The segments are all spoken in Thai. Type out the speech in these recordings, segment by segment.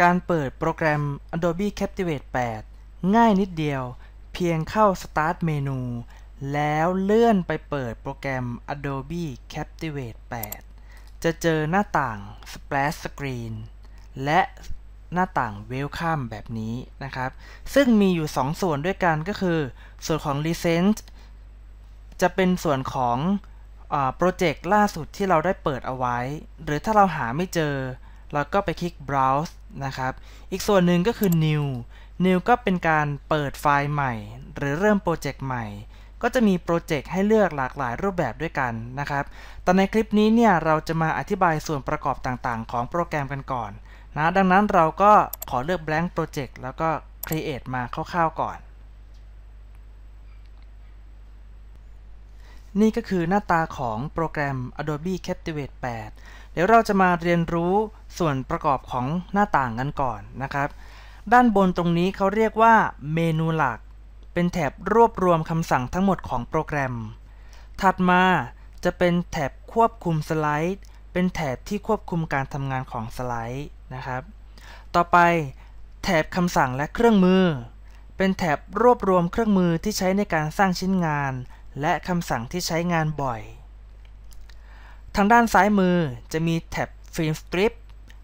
การเปิดโปรแกรม Adobe Captivate 8 ง่ายนิดเดียว เพียงเข้า Start เมนู แล้วเลื่อนไปเปิดโปรแกรม Adobe Captivate 8 จะเจอหน้าต่าง Splash Screen และหน้าต่าง Welcome แบบนี้นะครับ ซึ่งมีอยู่ 2 ส่วนด้วยกันก็คือ ส่วนของ Recent จะเป็นส่วนของโปรเจกต์ล่าสุดที่เราได้เปิดเอาไว้ หรือถ้าเราหาไม่เจอ เราก็ไปคลิก browse นะครับ อีกส่วนหนึ่งก็คือ new new ก็เป็นการเปิดไฟล์ใหม่ หรือเริ่มโปรเจกต์ใหม่ ก็จะมีโปรเจกต์ให้เลือกหลากหลายรูปแบบด้วยกันนะครับแต่ในคลิปนี้เนี่ยเราจะมาอธิบายส่วนประกอบต่างๆ ของโปรแกรมกันก่อนนะดังนั้นเราก็ขอเลือก blank project แล้วก็ create มาคร่าวๆก่อน นี่ก็คือหน้าตาของโปรแกรม Adobe Captivate 8 เดี๋ยวเราจะมาเรียนรู้ส่วนประกอบของหน้าต่างกันก่อนนะครับ ด้านบนตรงนี้เขาเรียกว่าเมนูหลัก เป็นแถบรวบรวมคำสั่งทั้งหมดของโปรแกรม ถัดมาจะเป็นแถบควบคุมสไลด์ เป็นแถบที่ควบคุมการทำงานของสไลด์นะครับ ต่อไปแถบคำสั่งและเครื่องมือ เป็นแถบรวบรวมเครื่องมือที่ใช้ในการสร้างชิ้นงาน และคำสั่งที่ใช้งานบ่อย ทางด้านซ้ายมือจะมีแถบฟิล์มสตริป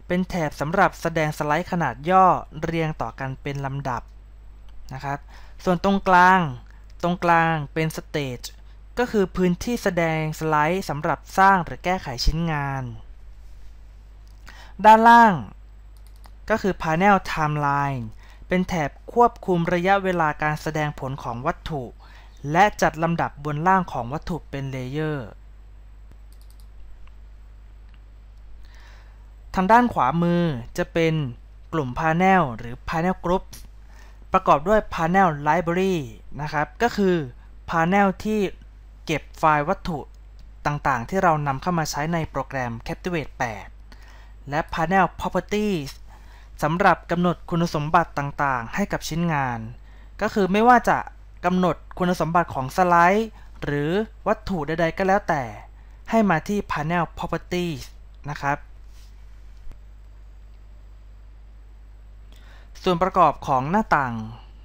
เป็นแถบสำหรับแสดงสไลด์ขนาดย่อเรียงต่อกันเป็นลำดับนะครับ ส่วนตรงกลาง ตรงกลางเป็นสเตจก็คือพื้นที่แสดงสไลด์สำหรับสร้างหรือแก้ไขชิ้นงาน ด้านล่าง ก็คือ Panel Timeline เป็นแถบควบคุมระยะเวลาการแสดงผลของวัตถุ และจัดลำดับบนล่างของวัตถุเป็นเลเยอร์ ทางด้านขวามือจะเป็นกลุ่ม Panel หรือ Panel Groups ประกอบด้วย Panel Library นะครับ ก็คือ Panel ที่เก็บไฟล์วัตถุต่างๆ ที่เรานำเข้ามาใช้ในโปรแกรม Captivate 8 และ Panel Properties สำหรับกำหนดคุณสมบัติต่างๆ ให้กับชิ้นงาน ก็คือไม่ว่าจะกำหนดคุณสมบัติของสไลด์ หรือวัตถุใดๆ ก็แล้วแต่ ให้มาที่ Panel Properties นะครับ ส่วนประกอบของหน้าต่าง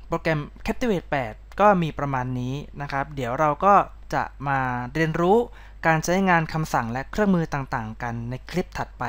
โปรแกรม Captivate 8 ก็มีประมาณนี้นะครับ เดี๋ยวเราก็จะมาเรียนรู้การใช้งานคำสั่งและเครื่องมือต่างๆ กันในคลิปถัดไป